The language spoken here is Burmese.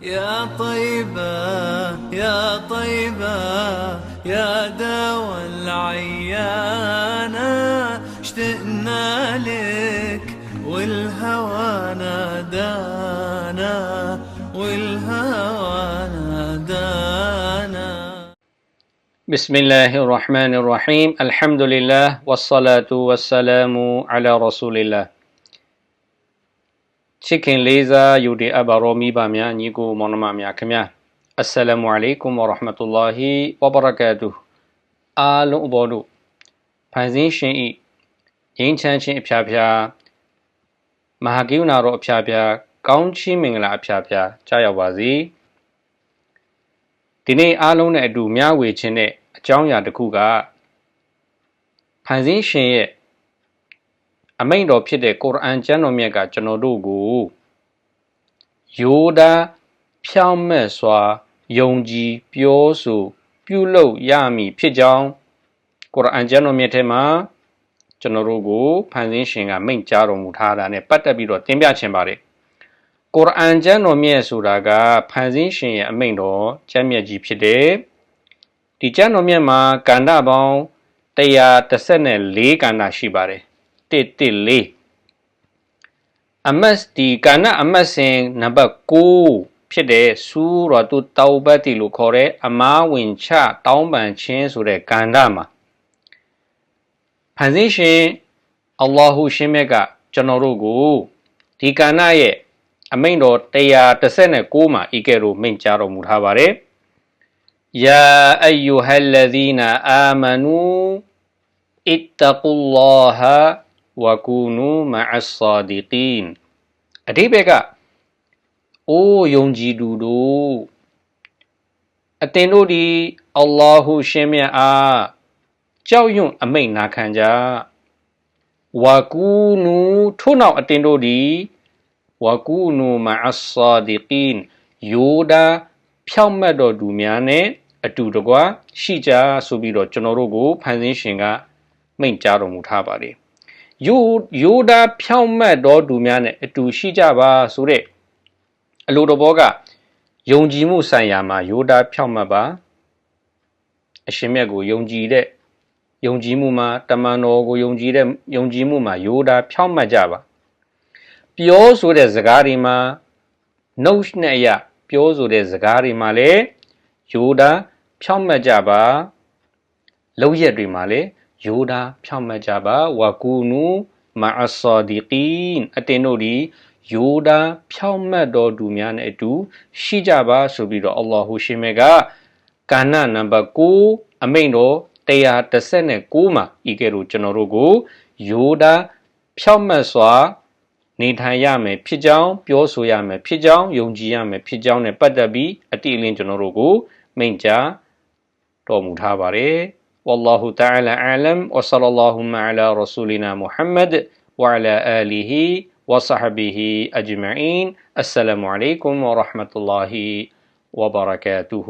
يا طيبة يا طيبة يا دوا العيانة اشتقنا لك والهوى نادانا والهوى نادانا. بسم الله الرحمن الرحيم. الحمد لله والصلاة والسلام على رسول الله. ချစ်ခင်လေးစားယူဒီအဘရောမိဘများညီကိုမောင်နှမများခင်ဗျာအစ္စလာမုအလိုင်ကွမ်ဝရဟမတုလ ल्ला ဟီဝဘရကာတူအားလုံးအပေါ်တို့ဖန်ဆင်းရှင်ဤငြိမ်းချမ်းခြင်းအဖျားဖျားမဟာကိယနာတော်အဖျားဖျားကောင်းချီးမင်္ဂလာအဖျားဖျားကြားရောက်ပါစေဒီနေ့အားလုံးနဲ့အတူမျှဝေခြင်းနဲ့အကြောင်းအရာတစ်ခုကဖန်ဆင်းရှင်ရဲ့ အမိန့်တော်ဖြစ်တဲ့ကုရ်အန်ကျမ်းတော်မြတ်ကကျွန်တော်တို့ကိုယောဒာဖြောင့်မတ်စွာယုံကြည်ပြောဆိုပြုလုပ်ရမည်ဖြစ်ကြောင်းကုရ်အန်ကျမ်းတော်မြတ်ထဲမှာကျွန်တော်တို့ကိုဖန်ဆင်းရှင်ကမိန့်ကြားတော်မူထားတာနဲ့ပတ်သက်ပြီးတော့သင်ပြချင်ပါတယ်ကုရ်အန်ကျမ်းတော်မြတ်ဆိုတာကဖန်ဆင်းရှင်ရဲ့အမိန့်တော်ကျမ်းမြတ်ကြီးဖြစ်တယ်ဒီကျမ်းတော်မြတ်မှာကန္တပေါင်း134ကန္တရှိပါတယ် 114 MS ဒီကာနအမတ်စင်နံပါတ်9ဖြစ်တဲ့စူရတူတောဘတ်တီလို့ခေါ်တဲ့အမားဝင်ချတောင်းပန်ခြင်းဆိုတဲ့ကဏ္ဍမှာဖန်ဆင်းရှင်အလ္လာဟုရှင်မြတ်ကကျွန်တော်တို့ကိုဒီကာနရဲ့အမိန့်တော်136မှာဤကဲ့သို့မိန့်ကြားတော်မူထားပါတယ်။ယာအယူဟလ်လဇီနာအာမနူအစ်တကူလာဟာ ဝကူနူမအဆာဒီကင်အတိဘက်ကအိုးယုံကြည်သူတို့အသင်တို့ဒီအလ္လာဟုရှင်မြတ်အားကြောက်ရွံ့အမိန့်နာခံကြဝကူနူထို့နောက်အသင်တို့ဒီဝကူနူမအဆာဒီကင်ယောဒာဖြောက်မှတ်တော်သူများနဲ့အတူတကွရှိကြဆိုပြီးတော့ကျွန်တော်တို့ကိုဖန်ဆင်းရှင်ကမိန့်ကြားတော်မူထားပါတယ် ယိုယိုဒါဖြောင့်မတ်တော်သူများနဲ့အတူရှိကြပါဆိုတဲ့အလိုတော်ဘောကယုံကြည်မှုဆိုင်ရာမှာယိုဒါဖြောင့်မတ်ပါအရှင်မြတ်ကိုယုံကြည်တဲ့ယုံကြည်မှုမှာတမန်တော်ကိုယုံကြည်တဲ့ယုံကြည်မှုမှာယိုဒါဖြောင့်မတ်ကြပါပြောဆိုတဲ့စကားတွေမှာနှုတ်နဲ့အရာပြောဆိုတဲ့စကားတွေမှာလည်းယိုဒါဖြောင့်မတ်ကြပါလောက်ရက်တွေမှာလည်း ယောဒါဖြောင့်မတ်ကြပါဝကူနူမာအဆာဒီကင်အတင်တို့ဒီယောဒါဖြောင့်မတ်တော်သူများနဲ့အတူရှိကြပါဆိုပြီးတော့အလ္လာဟူရှင်မေကကာနနံပါတ်9အမိန့်တော်139မှာဤကဲ့သို့ကျွန်တော်တို့ကိုယောဒါဖြောင့်မတ်စွာနေထိုင်ရမယ်ဖြစ်ကြောင်းပြောဆိုရမယ်ဖြစ်ကြောင်းယုံကြည်ရမယ်ဖြစ်ကြောင်းနဲ့ပတ်သက်ပြီးအတိအလင်းကျွန်တော်တို့ကိုမိန့်ကြားတော်မူထားပါတယ် والله تعالى أعلم وصلى اللهم على رسولنا محمد وعلى آله وصحبه أجمعين. السلام عليكم ورحمة الله وبركاته.